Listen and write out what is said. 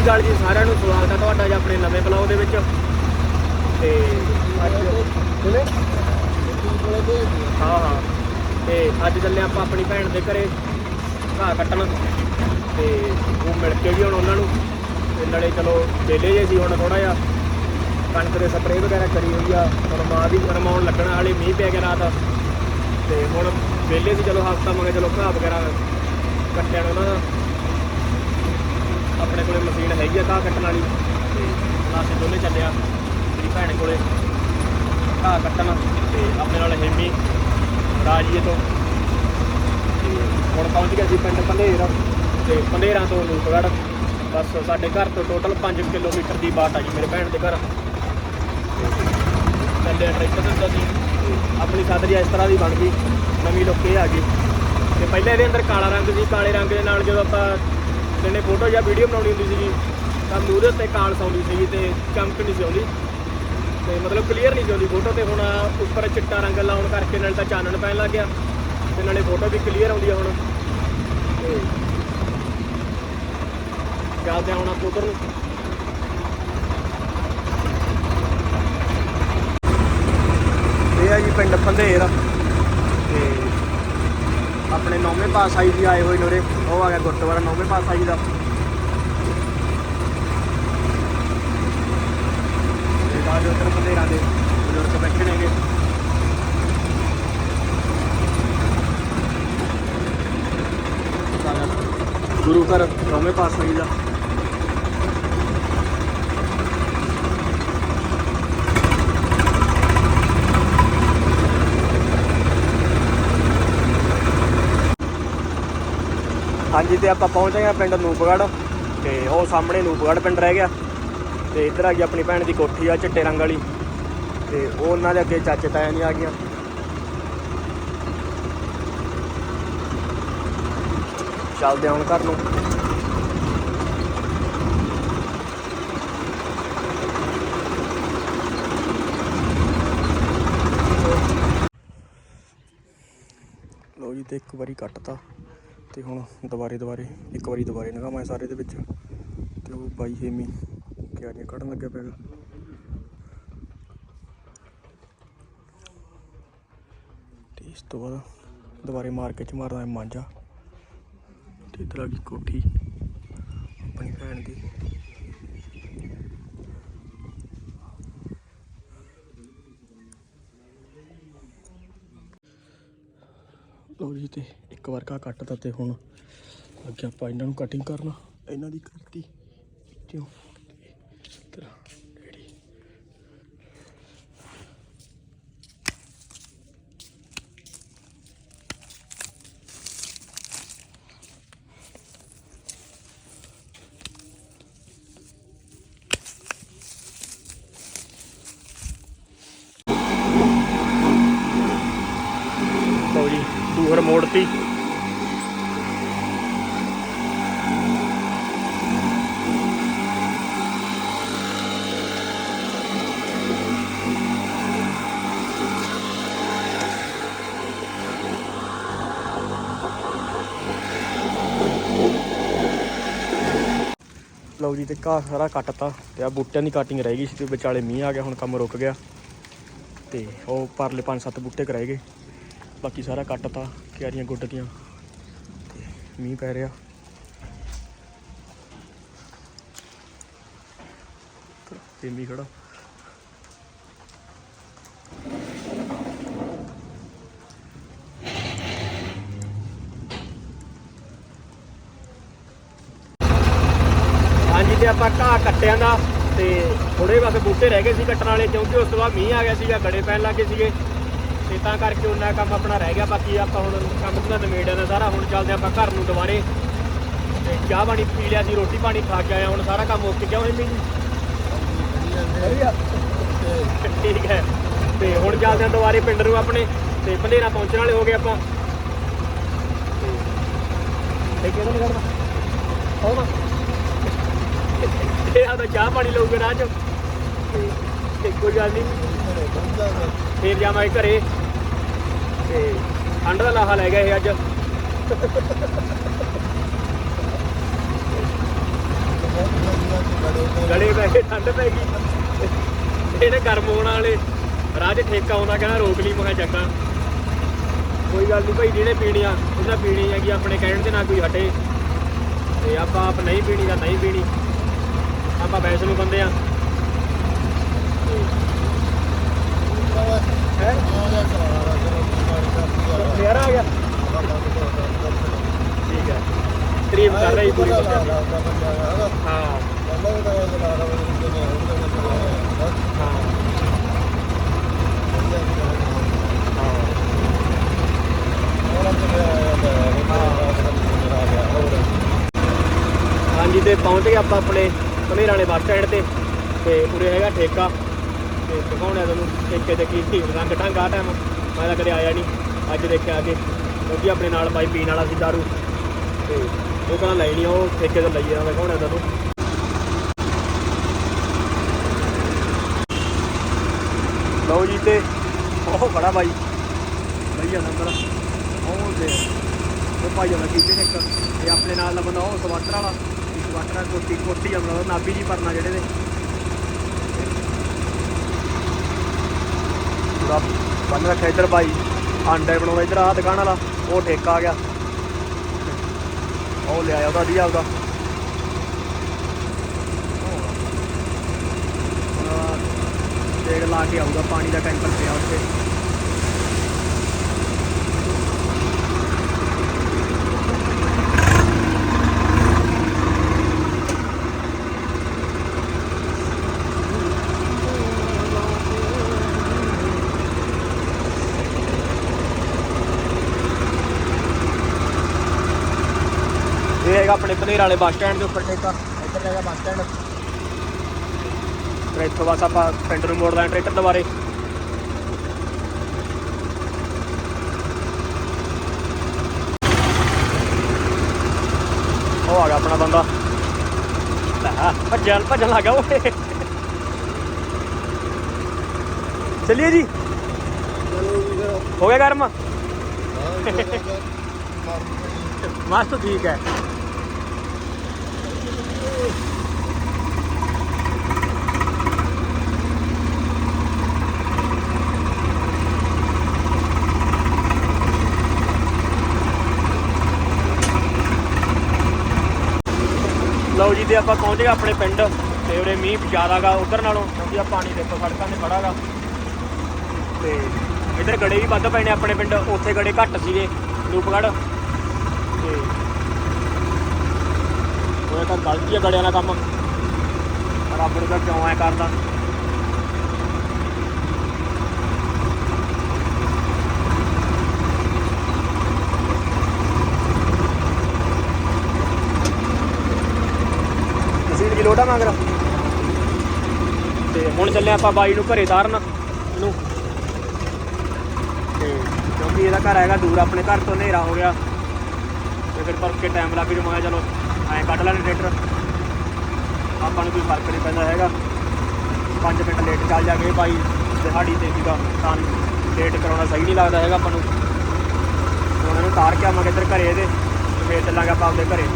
ਸ਼੍ਰੀ ਅਕਾਲ ਜੀ, ਸਾਰਿਆਂ ਨੂੰ ਸਵਾਗਤ ਹੈ ਤੁਹਾਡਾ ਜੀ ਆਪਣੇ ਨਵੇਂ ਬਲੌਗ ਦੇ ਵਿੱਚ। ਤੇ ਅੱਜ ਹਾਂ ਹਾਂ। ਤੇ ਅੱਜ ਚੱਲੇ ਆਪਾਂ ਆਪਣੀ ਭੈਣ ਦੇ ਘਰੇ ਘਾਹ ਕੱਟਣ। ਤੇ ਉਹ ਮਿਲ ਕੇ ਵੀ ਹੁਣ ਉਹਨਾਂ ਨੂੰ। ਤੇ ਨਾਲੇ ਚਲੋ ਵਿਹਲੇ ਜੇ ਸੀ ਹੁਣ ਥੋੜਾ ਜਿਹਾ। ਕਣਕ ਦੇ ਸਪਰੇਅ ਵਗੈਰਾ ਕਰੀ ਹੋਈ ਆ। ਹੁਣ ਵੀ ਰਮਾਉਣ ਲੱਗਣਾ, ਹਾਲੇ ਮੀਂਹ ਪੈ ਗਿਆ ਰਾਤ। ਤੇ ਹੁਣ ਵਿਹਲੇ ਸੀ, ਚਲੋ ਹਫਤਾ ਮੰਗੇ ਚਲੋ ਘਾਹ ਵਗੈਰਾ ਕੱਟਿਆ ਉਹਨਾਂ ਦਾ। ਆਪਣੇ ਕੋਲੇ ਮਸ਼ੀਨ ਹੈਗੀ ਆ ਘਾਹ ਕੱਟਣ ਵਾਲੀ। ਤੇ ਅਸੀਂ ਦੋਨੇ ਚੱਲਿਆ ਮੇਰੀ ਭੈਣ ਕੋਲੇ ਘਾਹ ਕੱਟਣ ਤੇ ਆਪਣੇ ਨਾਲ ਹੇਮੀ ਰਾਜੀਏ ਤੋਂ। ਤੇ ਹੁਣ ਪਹੁੰਚ ਗਿਆ ਸੀ ਪਿੰਡ ਪੰਧੇਰ ਤੇ ਪੰਧੇਰਾਂ ਤੋਂ ਨੂਪਗੜ ਬਸ ਸਾਡੇ ਘਰ ਤੋਂ ਟੋਟਲ 5 ਕਿਲੋਮੀਟਰ ਦੀ ਬਾਟ ਆ ਜੀ ਮੇਰੇ ਭੈਣ ਦੇ ਘਰ। ਚੱਲੇ ਟਰੈਕਟਰ ਦਿੰਦਾ ਸੀ ਤੇ ਆਪਣੀ ਸਾਦਰੀ ਇਸ ਤਰ੍ਹਾਂ ਦੀ ਬਣ ਗਈ। ਨਵੀਂ ਲੁੱਕ ਇਹ ਆ ਗਈ। ਤੇ ਪਹਿਲਾਂ ਇਹਦੇ ਅੰਦਰ ਕਾਲਾ ਰੰਗ ਸੀ। ਕਾਲੇ ਰੰਗ ਦੇ ਨਾਲ ਜਦੋਂ ਆਪਾਂ ਜਿਹਨੇ ਫੋਟੋ ਜਾਂ ਵੀਡੀਓ ਬਣਾਉਣੀ ਹੁੰਦੀ ਸੀਗੀ, ਤਾਂ ਮੂਹਰੇ ਉੱਤੇ ਕਾਲਸ ਆਉਂਦੀ ਸੀਗੀ ਤੇ ਚਮਕ ਨਹੀਂ ਸੀ ਆਉਂਦੀ। ਤੇ ਮਤਲਬ ਕਲੀਅਰ ਨਹੀਂ ਸੀ ਆਉਂਦੀ ਫੋਟੋ ਤੇ, ਹੁਣ ਉੱਪਰ ਚਿੱਟਾ ਰੰਗ ਲਾਉਣ ਕਰਕੇ ਨਾਲ ਤਾਂ ਚਾਨਣ ਪੈਣ ਲੱਗ ਗਿਆ ਤੇ ਨਾਲੇ ਫੋਟੋ ਵੀ ਕਲੀਅਰ ਆਉਂਦੀ ਆ ਹੁਣ। ਤੇ ਚੱਲਦੇ ਆ ਹੁਣ ਨੂੰ। ਇਹ ਆ ਜੀ ਪਿੰਡ ਪੰਧੇਰ ਤੇ ਆਪਣੇ ਨੌਵੇਂ ਪਾਤਸ਼ਾਹੀ ਜੀ ਆਏ ਹੋਏ ਨੇ ਉਰੇ। ਉਹ ਆ ਗਿਆ ਗੁਰਦੁਆਰਾ, ਨੌਵੇਂ ਪਾਤਸ਼ਾਹੀ ਦਾ। ਤੇ ਬਾਅਦ ਉੱਧਰ ਪੰਧੇਰਾਂ ਦੇ ਬਜ਼ੁਰਗ ਬੈਠੇ ਨੇਗੇ। ਗੁਰੂ ਘਰ ਨੌਵੇਂ ਪਾਤਸ਼ਾਹੀ ਦਾ। ਹਾਂਜੀ, ਤੇ ਆਪਾਂ ਪਹੁੰਚ ਗਏ ਪਿੰਡ ਨੂਪਗੜ ਤੇ ਉਹ ਸਾਹਮਣੇ ਨੂਪਗੜ ਪਿੰਡ ਰਹਿ ਗਿਆ। ਤੇ ਇੱਧਰ ਆ ਗਈ ਆਪਣੀ ਭੈਣ ਦੀ ਕੋਠੀ ਆ, ਚਿੱਟੇ ਰੰਗ ਵਾਲੀ। ਤੇ ਉਹ ਉਹਨਾਂ ਦੇ ਅੱਗੇ ਚਾਚੇ ਤਾਇਆ ਦੀਆਂ ਆ ਗਈਆਂ। ਚੱਲਦੇ ਹਾਂ ਹੁਣ ਘਰ ਨੂੰ। ਲੋ ਜੀ, ਤੇ ਇੱਕ ਵਾਰੀ ਕੱਟਤਾ। ਤੇ ਹੁਣ ਦੁਬਾਰੇ ਦੁਬਾਰੇ, ਇੱਕ ਵਾਰੀ ਦੁਬਾਰੇ ਨਗਾਵਾਂ ਸਾਰੇ ਦੇ ਵਿੱਚ। ਤੇ ਉਹ ਬਾਈ ਹੇਮੀ ਕਿਆਰੀਆਂ ਕੱਢਣ ਲੱਗਿਆ ਪਿਆ ਗਾ। ਤੇ ਇਸ ਤੋਂ ਬਾਅਦ ਦੁਬਾਰੇ ਮਾਰਕੀਟ ਚ ਮਾਰਦਾ ਹੈ ਮਾਂਜਾ। ਤੇ ਇੱਧਰ ਆ ਗਈ ਕੋਠੀ ਆਪਣੀ ਭੈਣ ਦੀ। ਲੋ ਜੀ ਤੇ ਇੱਕ ਵਾਰ ਕਾ ਕੱਟਤਾ ਤੇ ਹੁਣ ਅੱਗੇ ਆਪਾਂ ਇਹਨਾਂ ਨੂੰ ਕਟਿੰਗ ਕਰਨਾ। ਇਹਨਾਂ ਦੀ ਕਰਤੀ ਕਿਉਂ ਤੇਰਾ ਰੈਡੀ ਲਓ ਜੀ ਦੂਹਰ ਮੋੜਤੀ। ਲਓ ਜੀ, ਤੇ ਘਾਹ ਸਾਰਾ ਕੱਟਤਾ ਤੇ ਆ ਬੂਟਿਆਂ ਦੀ ਕਟਿੰਗ ਰਹਿ ਗਈ ਸੀ ਤੇ ਵਿਚਾਲੇ ਮੀਂਹ ਆ ਗਿਆ, ਹੁਣ ਕੰਮ ਰੁਕ ਗਿਆ। ਤੇ ਉਹ ਪਰਲੇ ਪੰਜ ਸੱਤ ਬੂਟੇ ਕਰਾਏ ਗਏ। ਬਾਕੀ ਸਾਰਾ ਕੱਟਤਾ, ਕਿਆਰੀਆਂ ਗੁੱਡਤੀਆਂ ਤੇ ਮੀਂਹ ਪੈ ਰਿਹਾ। ਤੇ ਮੀਂਹ ਖੜਾ ਹਾਂਜੀ ਤੇ ਆਪਾਂ ਘਾਹ ਕੱਟਿਆਂ ਦਾ ਤੇ ਥੋੜੇ ਬਸ ਬੂਟੇ ਰਹਿ ਗਏ ਸੀ ਕੱਟਣ ਵਾਲੇ, ਕਿਉਂਕਿ ਉਸ ਤੋਂ ਬਾਅਦ ਮੀਂਹ ਆ ਗਿਆ ਸੀਗਾ, ਗੜੇ ਪੈਣ ਲੱਗੇ ਸੀਗੇ। ਤੇ ਤਾਂ ਕਰਕੇ ਉਹਨਾਂ ਕੰਮ ਆਪਣਾ ਰਹਿ ਗਿਆ, ਬਾਕੀ ਆਪਾਂ ਹੁਣ ਕੰਮ ਤਾਂ ਨਿਬੇੜਿਆ ਦਾ ਸਾਰਾ, ਹੁਣ ਚੱਲਦੇ ਆਪਾਂ ਘਰ ਨੂੰ ਦੁਬਾਰੇ। ਤੇ ਚਾਹ ਪਾਣੀ ਪੀ ਲਿਆ ਸੀ, ਰੋਟੀ ਪਾਣੀ ਖਾ ਕੇ ਆਇਆ ਹੁਣ ਸਾਰਾ ਕੰਮ ਓਕੇ ਕਿਉਂ ਹਿੰਮੀ ਜੀ ਠੀਕ ਹੈ। ਤੇ ਹੁਣ ਚੱਲਦੇ ਹਾਂ ਦੁਬਾਰੇ ਪਿੰਡ ਨੂੰ ਆਪਣੇ, ਤੇ ਭਲੇਰਾ ਪਹੁੰਚਣ ਵਾਲੇ ਹੋ ਗਏ ਆਪਾਂ। ਤੇ ਇਹ ਕਿਹਦਾ ਕਰਦਾ ਹੋਵਾ ਇਹ ਆਦਾ ਚਾਹ ਪਾਣੀ ਲਊਗੇ ਰਾਹ ਚ। ਤੇ ਕੋਈ ਗੱਲ ਨਹੀਂ ਫੇਰ ਜਾਵਾਂਗੇ ਘਰੇ। ਤੇ ਠੰਡ ਦਾ ਲਾਹਾ ਲੈ ਗਿਆ ਇਹ ਅੱਜ। ਗਲੇ ਪੈ ਕੇ ਠੰਡ ਪੈ ਗਈ। ਇਹਨੇ ਗਰਮ ਹੋਣ ਵਾਲੇ। ਰਾਹ 'ਚ ਠੇਕਾ ਆਉਂਦਾ, ਕਹਿੰਦਾ ਰੋਕ ਲਈ, ਮੈਂ ਕਿਹਾ ਚੰਗਾ। ਕੋਈ ਗੱਲ ਨਹੀਂ ਭਾਈ, ਜਿਹਨੇ ਪੀਣੀ ਆ ਉਹਦਾ ਪੀਣੀ ਹੈਗੀ ਆਪਣੇ ਕਹਿਣ ਤੇ ਨਾ ਕੋਈ ਹਟੇ। ਤੇ ਆਪਾਂ ਆਪ ਨਹੀਂ ਪੀਣੀ ਤਾਂ ਨਹੀਂ ਪੀਣੀ। ਆਪਾਂ ਵੈਸੇ ਬੰਦੇ ਆ। ਹੈ ਯਾਰ ਆ ਗਿਆ। ਠੀਕ ਹੈ। ਤਰੀਫ ਕਰ ਰਹੀ ਪੂਰੀ। ਬੰਦੇ ਹਾਂ। ਹਾਂਜੀ, ਤੇ ਪਹੁੰਚ ਗਏ ਆਪਾਂ ਆਪਣੇ ਕਮੇਰ ਵਾਲੇ ਬੱਸ ਸਟੈਂਡ ਤੇ ਤੇ ਉਰੇ ਹੈਗਾ ਠੇਕਾ। ਤੇ ਦਿਖਾਉਣਾ ਤੁਹਾਨੂੰ ਠੇਕੇ ਤੇ ਕੀ ਕੀ ਰੰਗ ਢੰਗ ਆ ਟਾਈਮ ਮੈਂ ਤਾਂ ਕਦੇ ਆਇਆ ਨਹੀਂ ਅੱਜ ਦੇਖਿਆ ਆ ਕੇ ਕਿਉਂਕਿ ਆਪਣੇ ਨਾਲ ਬਾਈ ਪੀਣ ਵਾਲਾ ਸੀ ਦਾਰੂ। ਤੇ ਉਹ ਕਹਿੰਦਾ, ਲੈ ਨਹੀਂ ਉਹ ਠੇਕੇ ਤੇ ਲਈ ਆ, ਦਿਖਾਉਣਾ ਤੁਹਾਨੂੰ। ਲਓ ਜੀ ਤੇ ਉਹ ਬੜਾ ਬਾਈ। ਬਾਈ ਆ ਨੰਬਰ। ਉਹ ਦੇ ਉਹ ਭਾਈ ਉਹਨਾਂ ਕੀਤੇ ਨੇ ਇੱਕ। ਇਹ ਆਪਣੇ ਨਾਲ ਦਾ ਬੰਦਾ ਉਹ ਸਵਾਟਰ ਵਾਲਾ। ਇੱਕ ਕੋਟੀ ਕੋਟੀ ਆਪਣਾ ਨਾਭੀ ਜੀ ਪਰਨਾ ਜਿਹੜੇ ਨੇ। ਪੂਰਾ ਬੰਨ ਰੱਖਿਆ ਇੱਧਰ ਬਾਈ ਆਂਡੇ ਬਣਾਉਂਦਾ ਇੱਧਰ ਆ ਦੁਕਾਨ ਵਾਲਾ, ਉਹ ਠੇਕਾ ਆ ਗਿਆ। ਉਹ ਲਿਆਇਆ ਉਹਦਾ ਵਧੀਆ ਉਹਦਾ ਡੇਢ ਲਾ ਕੇ ਆਊਗਾ, ਪਾਣੀ ਦਾ ਟੈਂਕਰ ਪਿਆ ਉੱਥੇ। ਹੈਗਾ ਆਪਣੇ ਪਨੇਰ ਵਾਲੇ ਬੱਸ ਸਟੈਂਡ ਦੇ ਉੱਪਰ ਠੇਕਾ ਇੱਧਰ ਹੈਗਾ ਬੱਸ ਸਟੈਂਡ। ਫਿਰ ਇੱਥੋਂ ਬਸ ਆਪਾਂ ਪਿੰਡ ਨੂੰ ਮੋੜਦਾ ਟਰੈਕਟਰ ਦੁਬਾਰੇ ਉਹ ਆ ਗਿਆ ਆਪਣਾ ਬੰਦਾ। ਲੈ ਭੱਜਣ ਭੱਜਣ ਲੱਗਾ ਓਏ। ਚਲਿਏ ਜੀ। ਹੋ ਗਿਆ ਗਰਮ। ਮਸਤ ਠੀਕ ਹੈ। ਲਓ ਜੀ, ਤੇ ਆਪਾਂ ਪਹੁੰਚ ਗਏ ਆਪਣੇ ਪਿੰਡ। ਤੇ ਉਰੇ ਮੀਂਹ ਜ਼ਿਆਦਾਗਾ ਉਧਰ ਨਾਲੋਂ ਕਿਉਂਕਿ ਆ ਪਾਣੀ ਦੇਖੋ, ਸੜਕਾਂ ਤੇ ਖੜਾਗਾ ਤੇ ਇੱਧਰ ਗੜੇ ਵੀ ਵੱਧ ਪਏ ਨੇ ਆਪਣੇ ਪਿੰਡ, ਉੱਥੇ ਗੜੇ ਘੱਟ ਸੀਗੇ ਰੂਪਗੜ੍ਹ ਤੇ ਉਹ ਤਾਂ ਗਲਤੀ ਆ ਗੜਿਆਂ ਦਾ ਕੰਮ। ਰੱਬ ਨੂੰ ਤਾਂ ਕਿਉਂ ਐ ਕਰਦਾ? ਤੁਸੀਂ ਕੀ ਲੋਟਾ ਮੰਗ ਰਹਾ ਤੇ ਹੁਣ ਚੱਲੇ ਆਪਾਂ ਬਾਈ ਨੂੰ ਘਰੇ ਤਾਰਨ। ਇਹਨੂੰ। ਤੇ ਕਿਉਂਕਿ ਇਹਦਾ ਘਰ ਹੈਗਾ ਦੂਰ, ਆਪਣੇ ਘਰ ਤੋਂ ਹਨੇਰਾ ਹੋ ਗਿਆ। ਤੇ ਫਿਰ ਪਰ ਕੇ ਟਾਈਮ ਲੱਗ ਜੂ, ਮੈਂ ਕਿਹਾ ਚਲੋ। ਐਂ ਕੱਢ ਲੈਣੇ ਟਰੈਕਟਰ। ਆਪਾਂ ਨੂੰ ਕੋਈ ਫ਼ਰਕ ਨਹੀਂ ਪੈਂਦਾ ਹੈਗਾ। 5 ਮਿੰਟ ਲੇਟ ਚੱਲ ਜਾਗੇ ਭਾਈ ਦਿਹਾੜੀ ਤੇ ਸੀਗਾ। ਤਾਂ ਲੇਟ ਕਰਾਉਣਾ ਸਹੀ ਨਹੀਂ ਲੱਗਦਾ ਹੈਗਾ ਆਪਾਂ ਨੂੰ। ਹੁਣ ਇਹਨੂੰ ਤਾਰ ਕੇ ਆਵਾਂਗੇ ਇੱਧਰ ਘਰੇ ਇਹਦੇ। ਤੇ ਫੇਰ ਚੱਲਾਂਗੇ ਆਪਾਂ ਆਪਦੇ ਘਰੇ।